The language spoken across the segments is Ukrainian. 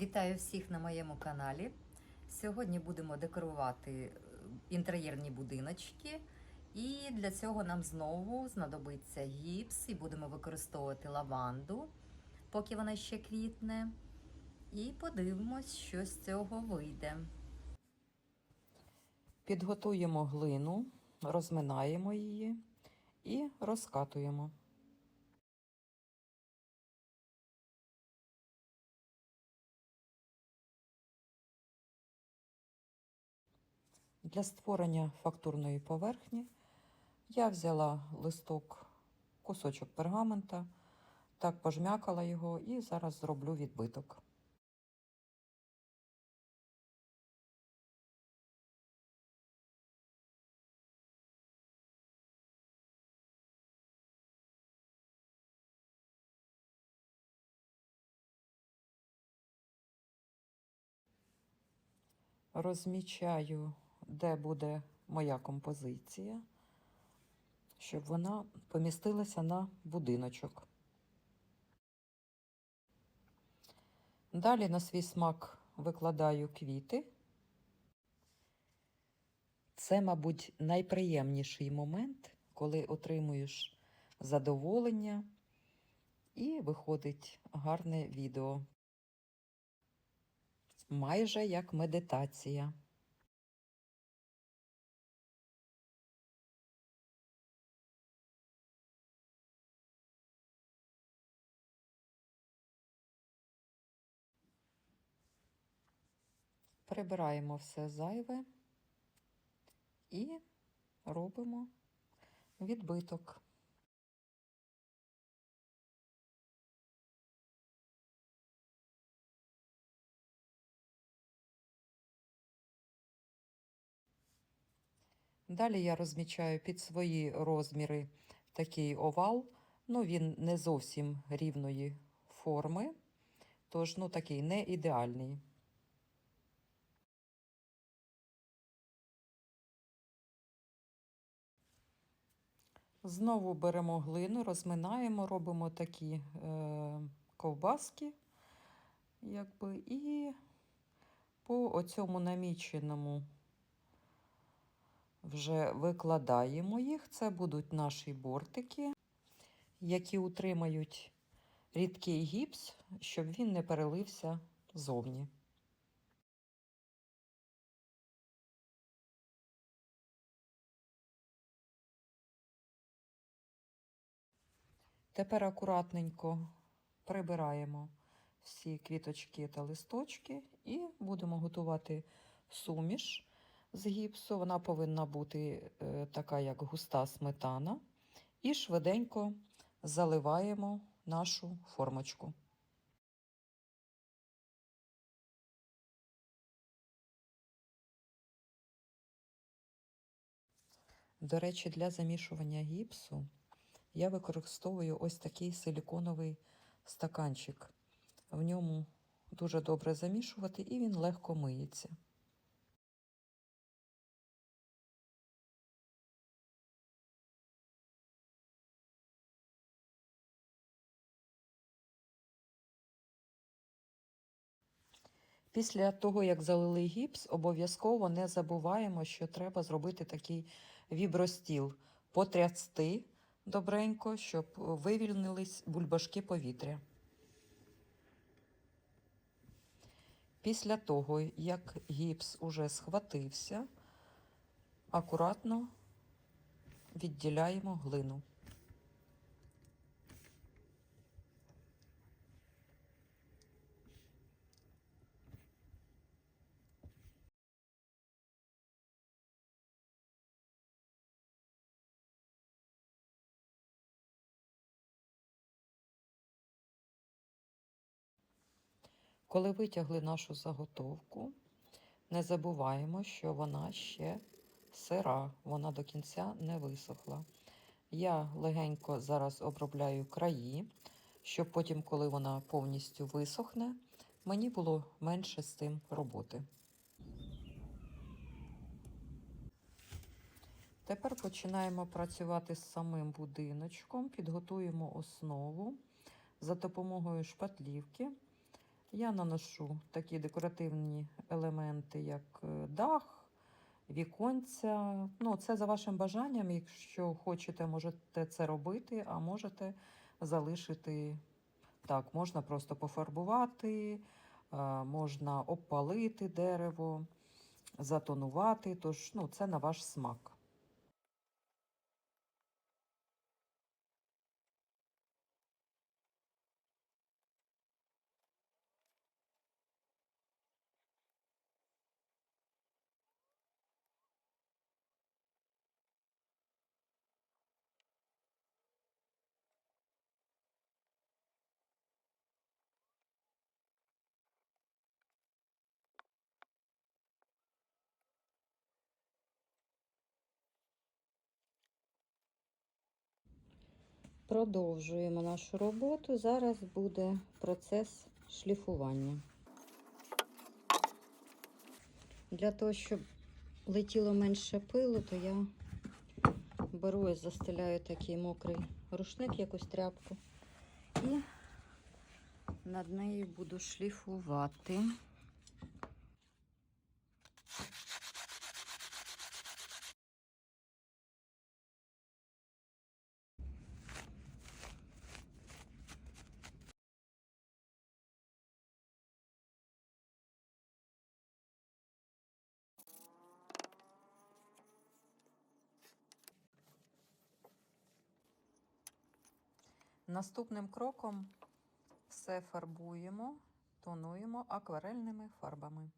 Вітаю всіх на моєму каналі. Сьогодні будемо декорувати е, інтер'єрні будиночки. І для цього нам знову знадобиться гіпс, і будемо використовувати лаванду, поки вона ще квітне. І подивимось, що з цього вийде. Підготуємо глину, розминаємо її і розкатуємо. Для створення фактурної поверхні я взяла листок, кусочок пергамента, так пожмякала його і зараз зроблю відбиток. Розмічаю, де буде моя композиція, щоб вона помістилася на будиночок. Далі на свій смак викладаю квіти. Це, мабуть, найприємніший момент, коли отримуєш задоволення і виходить гарне відео. Майже як медитація. Прибираємо все зайве і робимо відбиток. Далі я розмічаю під свої розміри такий овал. Ну, він не зовсім рівної форми, тож ну, такий не ідеальний. Знову беремо глину, розминаємо, робимо такі е, ковбаски, якби, і по оцьому наміченому вже викладаємо їх. Це будуть наші бортики, які утримають рідкий гіпс, щоб він не перелився зовні. Тепер акуратненько прибираємо всі квіточки та листочки і будемо готувати суміш з гіпсу. Вона повинна бути е, така, як густа сметана. І швиденько заливаємо нашу формочку. До речі, для замішування гіпсу я використовую ось такий силіконовий стаканчик. В ньому дуже добре замішувати і він легко миється. Після того, як залили гіпс, обов'язково не забуваємо, що треба зробити такий вібростіл, потрясти добренько, щоб вивільнились бульбашки повітря. Після того, як гіпс уже схватився, акуратно відділяємо глину. Коли витягли нашу заготовку, не забуваємо, що вона ще сира, вона до кінця не висохла. Я легенько зараз обробляю краї, щоб потім, коли вона повністю висохне, мені було менше з цим роботи. Тепер починаємо працювати з самим будиночком, підготуємо основу за допомогою шпатлівки. Я наношу такі декоративні елементи, як е, дах, віконця. Ну, це за вашим бажанням. Якщо хочете, можете це робити, а можете залишити так. Можна просто пофарбувати, е, можна обпалити дерево, затонувати. Тож, ну, це на ваш смак. Продовжуємо нашу роботу. Зараз буде процес шліфування. Для того, щоб летіло менше пилу, то я беру і застеляю такий мокрий рушник, якусь тряпку. І над нею буду шліфувати. Наступним кроком все фарбуємо, тонуємо акварельними фарбами.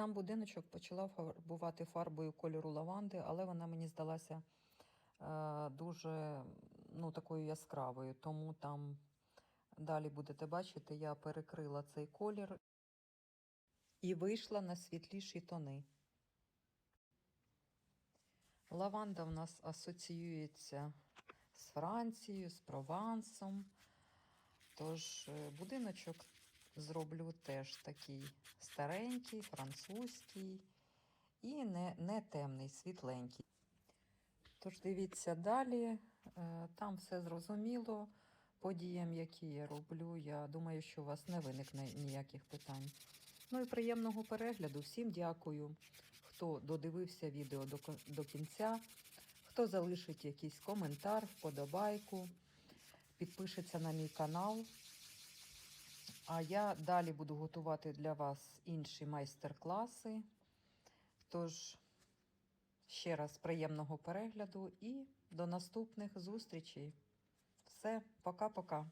Сам будиночок почала фарбувати фарбою кольору лаванди, але вона мені здалася е, дуже ну, такою яскравою. Тому там далі будете бачити, я перекрила цей колір і вийшла на світліші тони. Лаванда в нас асоціюється з Францією, з Провансом. Тож е, будиночок зроблю теж такий старенький, французький і не, не темний, світленький. Тож дивіться далі, е, там все зрозуміло. Подіям, які я роблю, я думаю, що у вас не виникне ніяких питань. Ну і приємного перегляду. Всім дякую, хто додивився відео до, до кінця, хто залишить якийсь коментар, вподобайку, підпишеться на мій канал. А я далі буду готувати для вас інші майстер-класи. Тож, ще раз приємного перегляду і до наступних зустрічей. Все, пока-пока.